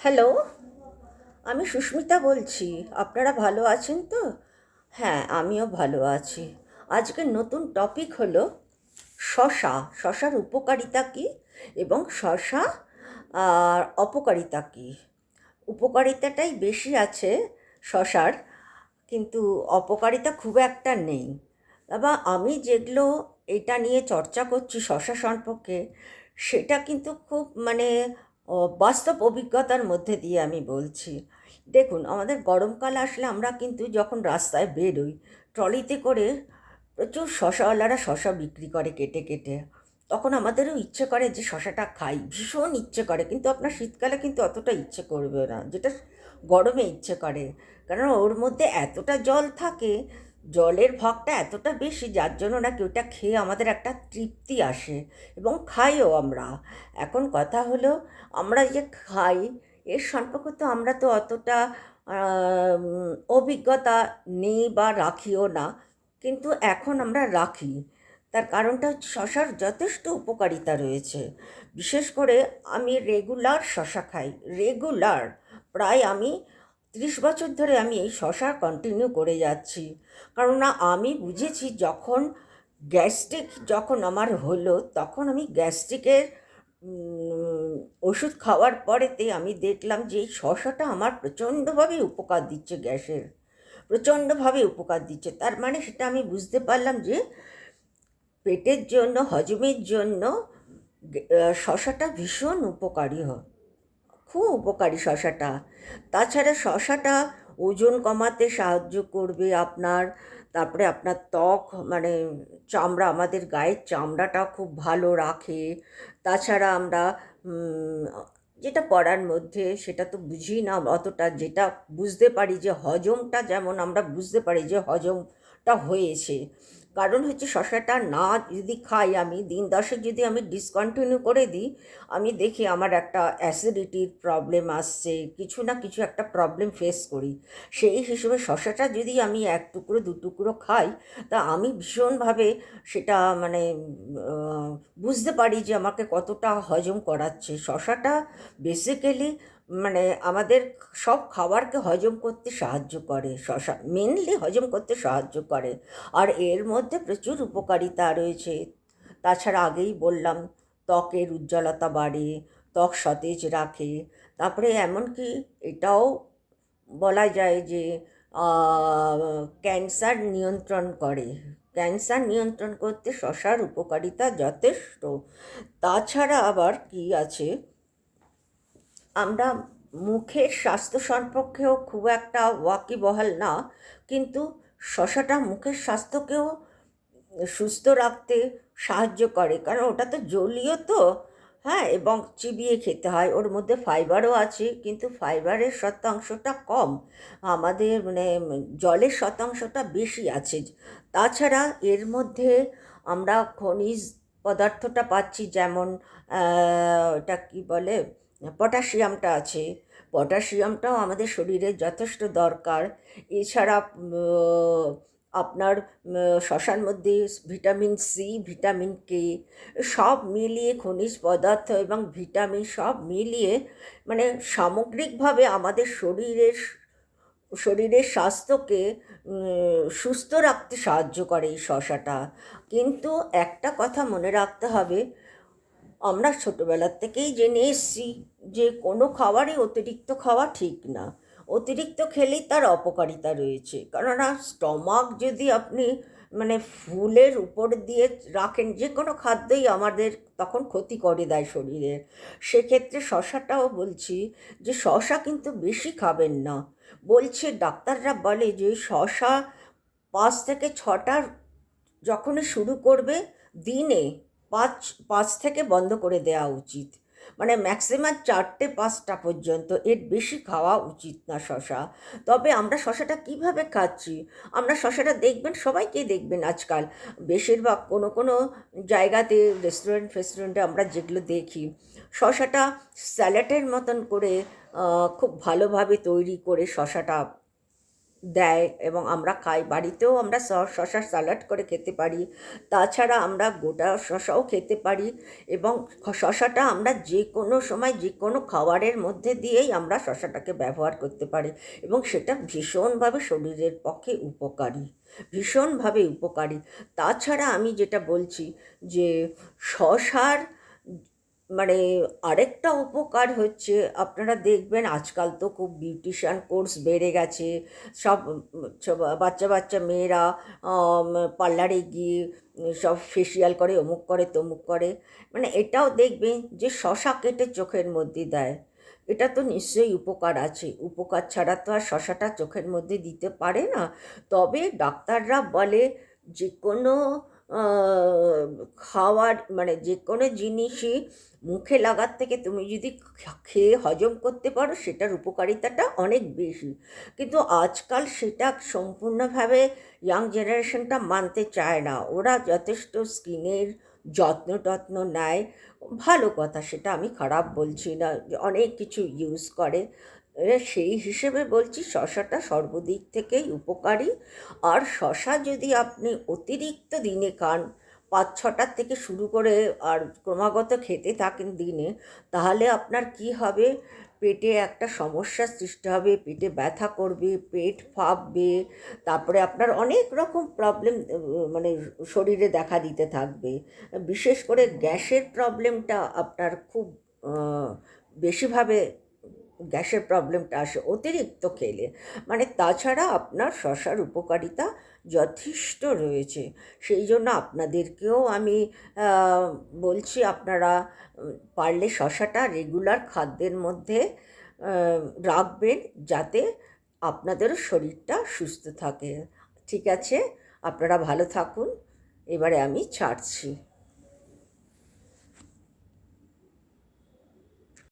Hello আমি সুস্মিতা বলছি। আপনারা ভালো আছেন তো? হ্যাঁ আমিও ভালো আছি। আজকের নতুন টপিক হলো শশা। শশার উপকারিতা কী এবং শশা আর অপকারিতা কী? উপকারিতাটাই বেশি আছে শশার, কিন্তু অপকারিতা খুব একটা নেই। বা আমি যেগুলো এটা নিয়ে চর্চা করছি শশা সম্পর্কে সেটা কিন্তু খুব মানে বাস্তব অভিজ্ঞতার মধ্যে দিয়ে আমি বলছি। দেখুন, আমাদের গরমকাল আসলে আমরা কিন্তু যখন রাস্তায় বেরোই, ট্রলিতে করে প্রচুর শশাওয়ালারা শশা বিক্রি করে কেটে কেটে। তখন আমাদেরও ইচ্ছে করে যে শশাটা খাই, ভীষণ ইচ্ছে করে, কিন্তু আপনার শীতকালে কিন্তু অতটা ইচ্ছে করবে না, যেটা গরমে ইচ্ছে করে। কারণ ওর মধ্যে এতটা জল থাকে জলের ভাগটা এতটা বেশি যার জন্য নাকি ওটা খেয়ে আমাদের একটা তৃপ্তি আসে এবং খাইও আমরা। এখন কথা হলো, আমরা যে খাই, এর সম্পর্কে তো আমরা তো অতটা অভিজ্ঞতা নেই বা রাখিও না। কিন্তু এখন আমরা রাখি। তার কারণটা শশার যথেষ্ট উপকারিতা রয়েছে। বিশেষ করে আমি রেগুলার শশা খাই। রেগুলার। প্রায় আমি ত্রিশ বছর ধরে আমি এই শশা কন্টিনিউ করে যাচ্ছি। কারণ আমি বুঝেছি যখন গ্যাস্ট্রিক যখন আমার হলো, তখন আমি গ্যাস্ট্রিকের ওষুধ খাওয়ার পরেতে আমি দেখলাম যে এই শশাটা আমার প্রচণ্ডভাবে উপকার দিচ্ছে গ্যাসের। প্রচণ্ডভাবে উপকার দিচ্ছে। তার মানে সেটা আমি বুঝতে পারলাম যে পেটের জন্য, হজমের জন্য শশাটা ভীষণ উপকারী হয় খুব উপকারী শশাটা। তাছাড়া শশাটা ওজন কমাতে সাহায্য করবে আপনার। তারপরে আপনার ত্বক মানে চামড়া, আমাদের গায়ের চামড়াটা খুব ভালো রাখে। তাছাড়া আমরা যেটা পড়ার মধ্যে সেটা তো বুঝি না অতটা, যেটা বুঝতে পারি যে হজমটা যেমন আমরা বুঝতে পারি যে হজমটা হয়েছে। কারণ হচ্ছে শশাটা না যদি খাই আমি, দিন দশেক যদি আমি ডিসকন্টিনিউ করে দিই, আমি দেখি আমার একটা অ্যাসিডিটির প্রবলেম আসছে, কিছু না কিছু একটা প্রবলেম ফেস করি। সেই হিসেবে শশাটা যদি আমি এক টুকরো, দু টুকরো খাই, তা আমি ভীষণভাবে সেটা মানে বুঝতে পারি যে আমাকে কতটা হজম করাচ্ছে। শশাটা বেসিক্যালি মানে আমাদের সব খাবারকে হজম করতে সাহায্য করে, শশা মেনলি হজম করতে সাহায্য করে। আর এর মধ্যে প্রচুর উপকারিতা রয়েছে। তাছাড়া আগেই বললাম, ত্বকের উজ্জ্বলতা বাড়ে, ত্বক সতেজ রাখে। তারপরে এমনকি এটাও বলা যায় যে ক্যান্সার নিয়ন্ত্রণ করে। ক্যান্সার নিয়ন্ত্রণ করতে শশার উপকারিতা যথেষ্ট। তাছাড়া আবার কি আছে? আমরা মুখের স্বাস্থ্য সম্পর্কেও খুব একটা ওয়াকিবহাল না, কিন্তু শশাটা মুখের স্বাস্থ্যকেও সুস্থ রাখতে সাহায্য করে। কারণ ওটা তো জলীয় তো হ্যাঁ এবং চিবিয়ে খেতে হয়। ওর মধ্যে ফাইবারও আছে, কিন্তু ফাইবারের শতাংশটা কম। আমাদের মানে জলের শতাংশটা বেশি আছে। তাছাড়া এর মধ্যে আমরা খনিজ পদার্থটা পাচ্ছি, যেমন ওটা কি বলে? পটাশিয়ামটা আছে। পটাশিয়ামটাও আমাদের শরীরে যথেষ্ট দরকার। এছাড়া আপনার শশার মধ্যে ভিটামিন সি ভিটামিন কে সব মিলিয়ে খনিজ পদার্থ এবং ভিটামিন সব মিলিয়ে মানে সামগ্রিকভাবে আমাদের শরীরের শরীরের স্বাস্থ্যকে সুস্থ রাখতে সাহায্য করে এই শশাটা। কিন্তু একটা কথা মনে রাখতে হবে আমরা ছোটোবেলার থেকেই জেনে এসেছি যে কোনো খাবারই অতিরিক্ত খাওয়া ঠিক না। অতিরিক্ত খেলেই তার অপকারিতা রয়েছে। কেননা স্টমাক যদি আপনি মানে ফুলের উপর দিয়ে রাখেন, যে কোনো খাদ্যই আমাদের তখন ক্ষতি করে দেয় শরীরে। সেক্ষেত্রে শশাটাও বলছি যে শশা কিন্তু বেশি খাবেন না। বলছে ডাক্তাররা বলে যে শশা পাঁচ থেকে ছটার যখনই শুরু করবে দিনে পাঁচ পাঁচ থেকে বন্ধ করে দেওয়া উচিত। মানে ম্যাক্সিমাম চারটে পাঁচটা পর্যন্ত এর বেশি খাওয়া উচিত না শশা। তবে আমরা শশাটা কীভাবে খাচ্ছি? আমরা শশাটা দেখবেন, সবাইকেই দেখবেন আজকাল। বেশিরভাগ কোনো কোনো জায়গাতে রেস্টুরেন্ট ফেস্টুরেন্টে আমরা যেগুলো দেখি, শশাটা স্যালাডের মতন করে খুব ভালোভাবে তৈরি করে শশাটা দেয় এবং আমরা খাই। বাড়িতেও আমরা স- শশা স্যালাড করে খেতে পারি। তাছাড়া আমরা গোটা শশাও খেতে পারি এবং শশাটা আমরা যে কোনো সময় যে কোনো খাবারের মধ্যে দিয়েই আমরা শশাটাকে ব্যবহার করতে পারি এবং সেটা ভীষণভাবে শরীরের পক্ষে উপকারী, ভীষণভাবে উপকারী। তাছাড়া আমি যেটা বলছি যে শশার মানে আরেকটা উপকার হচ্ছে, আপনারা দেখবেন আজকাল তো খুব বিউটিশিয়ান কোর্স বেড়ে গেছে। সব বাচ্চা বাচ্চা মেয়েরা পার্লারে গিয়ে সব ফেসিয়াল করে, অমুক করে, তমুক করে। মানে এটাও দেখবেন যে শশা কেটে চোখের মধ্যে দেয়। এটা তো নিশ্চয়ই উপকার আছে। উপকার ছাড়া তো আর শশাটা চোখের মধ্যে দিতে পারে না। তবে ডাক্তাররা বলে যে কোনো খাওয়ার মানে যে কোনো জিনিসই মুখে লাগার থেকে তুমি যদি খেয়ে হজম করতে পারো, সেটার উপকারিতাটা অনেক বেশি। কিন্তু আজকাল সেটা সম্পূর্ণভাবে ইয়াং জেনারেশনটা মানতে চায় না। ওরা যথেষ্ট স্কিনের যত্ন টত্ন নেয়। ভালো কথা, সেটা আমি খারাপ বলছি না। অনেক কিছু ইউজ করে। সেই হিসেবে বলছি শশাটা সর্বদিক থেকেই উপকারী। আর শশা যদি আপনি অতিরিক্ত দিনে খান, পাঁচ ছটার থেকে শুরু করে আর ক্রমাগত খেতে থাকেন দিনে, তাহলে আপনার কি হবে? পেটে একটা সমস্যার সৃষ্টি হবে, পেটে ব্যথা করবে, পেট ফাঁপবে, তারপরে আপনার অনেক রকম প্রবলেম মানে শরীরে দেখা দিতে থাকবে। বিশেষ করে গ্যাসের প্রবলেমটা আপনার খুব বেশিভাবে গ্যাসের প্রবলেমটা আসে অতিরিক্ত খেলে। মানে তাছাড়া আপনার শশার উপকারিতা যথেষ্ট রয়েছে। সেই জন্য আপনাদেরকেও আমি বলছি আপনারা পারলে শশাটা রেগুলার খাদ্যের মধ্যে রাখবেন যাতে আপনাদেরও শরীরটা সুস্থ থাকে। ঠিক আছে? আপনারা ভালো থাকুন। এবারে আমি ছাড়ছি।